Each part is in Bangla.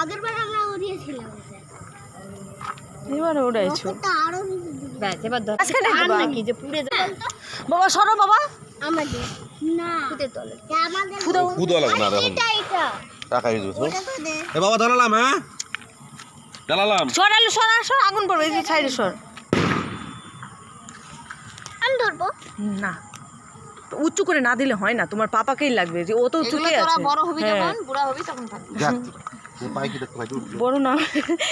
আগের বার আমরা উড়িয়েছিলাম এবার ওড়াইছো আরও ব্যাস এবার ধর। মাঝখানে আর নাকি যে পুড়ে যাবে বাবা সরো বাবা। আমাদের? না। পুঁতে তলে। আমাদের খুদ লাগবে না দেখুন এটা এটা। টাকা ইউজ তো এ বাবা দাঁড়ালাম হ্যাঁ? দাঁড়ালাম। সরালো সরা সর আগুন পড়বে। এই সাইডে সর। আমি ধরবো? না। উঁচু করে না দিলে হয় না। তোমার পাপাকেই লাগবে। যে ও তো আছে। বড় হবি হ্যাঁ। যখন বুড়া হবি তখন থাকবি। বড় না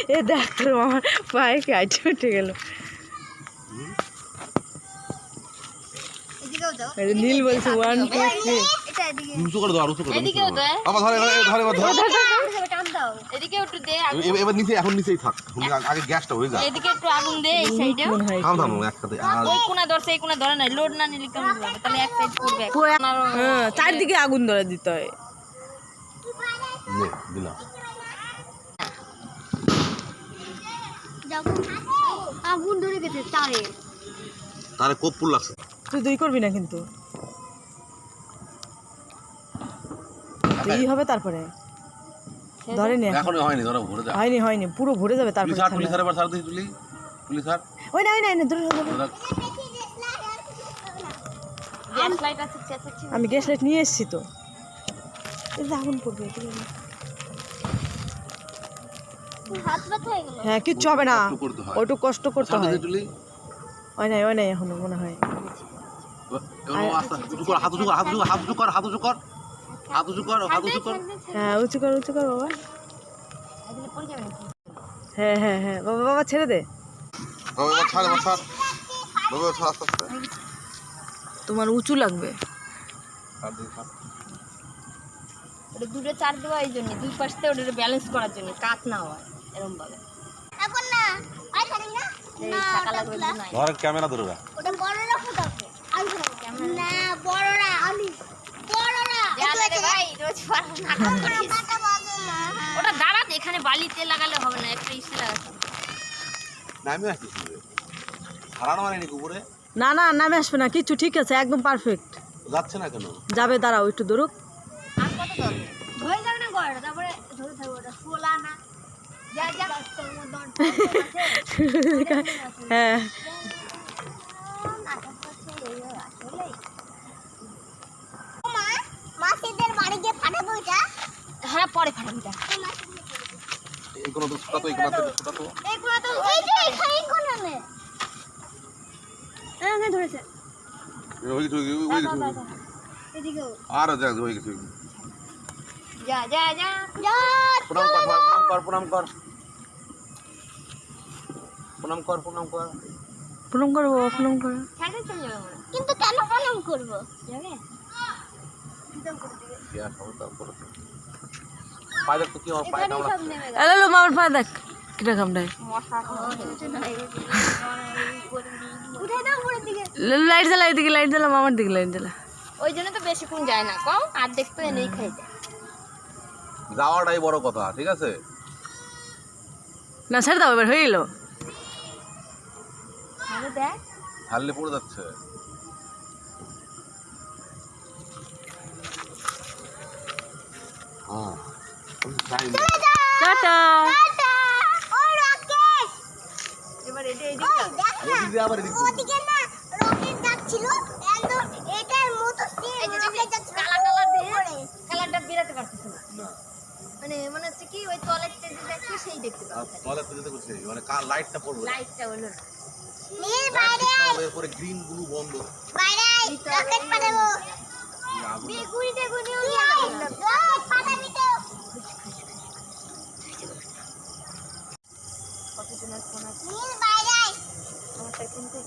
এ দেখ তোর আমার পায়ে কাইটে উঠে গেল। নীল বলছে ওয়ান টু থ্রি করে দাও আর করে ধরে ধরে। একটু দে আগুন। এবার- এবার নিচে এখন নিচেই থাক। আগে গ্যাসটা হয়ে যায় এদিকে একটু আগুন দে এই সাইডেও। থাম থাম একসাথে। ওই কোনা ধরছে এই কোনা ধরে না লোড না নিলে কেমন লাগবে তাহলে এক সাইড করবে এক পুরো এক- কোনারও- হ্যাঁ চারদিকে আগুন ধরে দিতে হয়। নে দিলাম। আগুন ধরে গেছে তারে। তারে কপ্পুর লাগছে। তুই দুই করবি না কিন্তু। দুই হবে তারপরে। ধরেনি এখন। হয়নি ধরো ভরে যা হয়নি হয়নি পুরো ভরে যাবে তারপরে পুলিশ পুলিশ এবার ছাড় দিই তুলি। পুলিশ ওই না ওই না আমি গ্যাস লাইট নিয়ে এসেছি তো। এই যে আগুন পড়বে হয়ে গেল। হ্যাঁ কিচ্ছু হবে না। ওটু কষ্ট করতে ছাড় হয়। ওই নাই ওই নাই এখনও মনে হয়। কর হাত উঁচু কর হাত উঁচু হাত উঁচু কর হাত উঁচু কর। হাত উঁচু কর হাত উঁচু কর। হ্যাঁ উঁচু কর কর বাবা। হ্যাঁ হ্যাঁ হ্যাঁ বাবা বাবা ছেড়ে দে। বাবা ছাড় এবার ছাড়। বাবা ছাড় আস্তে আস্তে। তোমার উঁচু লাগবে। দুটো চার দেওয়া এই জন্য দুই পাশ ওটা ব্যালেন্স করার জন্য কাত না হয়। এরকম ভাবে। এখন না আর না? ধর ক্যামেরা ধরে রাখ ওটা বড়রা ফুটাবে। আমি ধরবো। না বড়রা আমি। বড়রা। ভাই রোজ পার নাটক কাটা বাজে। না। ওটা দাঁড়াতে এখানে বালিতে লাগালে হবে না একটা ইসে লাগাতে হবে। নামে আসছিস হারানো মানে উপরে না না নামে আসবে না কিচ্ছু ঠিক আছে একদম পারফেক্ট যাচ্ছে না কেন? যাবে দাঁড়াও একটু দূরক আর কত হয়ে যাবে না গড়টা তারপরে ধরে থাকব ওটা ফোলা না। হ্যাঁ। মা মাসিদের বাড়ি গিয়ে ফাটাবো এটা হ্যাঁ পরে ফাটাবি তা এই তো ছোটা তো এই কোনো থেকে তো এইগুলো তো এই যে এইগুলো নে। হ্যাঁ ধরেছে। ওই ওই আর যাক ওই কিছু যা যা যা। যা প্রণাম কর প্রণাম কর প্রণাম কর। প্রণাম কর প্রণাম কর। প্রণাম করো প্রণাম করো। সাইকেল চলে যাবে। কিন্তু কেন প্রণাম করব? যাবে? গ্যাস হবে তারপরে পায়ে দেখ তো কি আমার পায়ে কামড়া সব নেমে এলো মামার পায়ে দেখ। কিটা কামড়ায়? মশা উঠে দাও উপরের দিকে। লাইট জ্বালা এদিকে লাইট জ্বালা মামার দিকে লাইট জ্বালা। ওই জন্য তো বেশিক্ষণ যায় না কম আর দেখতে এনেই খাই যায় যাওয়াটাই বড় কথা ঠিক আছে? না ছেড়ে দাও এবার হয়ে গেলো। হারলে পড়ে যাচ্ছে। হ্যাঁ। টাটা! আবার এদিক দিয়ে। ওদিকে না রকেট যাচ্ছিল একদম এটার মতো সেম এই যে দেখি, রকেট যাচ্ছিল কালা কালা দিয়ে উপরে। কালারটা বেরাতে পারতেছে না মানে মনে হচ্ছে কি ওই তলের থেকে দেখছি সেই দেখতে পাচ্ছি তলে তো যেতে করছে মানে কার লাইটটা পড়বে? লাইটটা হলো নীল বাইরে ঠিক এরপরে গ্রিন ব্লু বন্ধ। বাইরে রকেট পাঠাবো। বেগুনি বেগুনি রকেট পাঠাবি তো। কতজনের ফোন আছে? নীল বাইরে আমারটা কিন্তু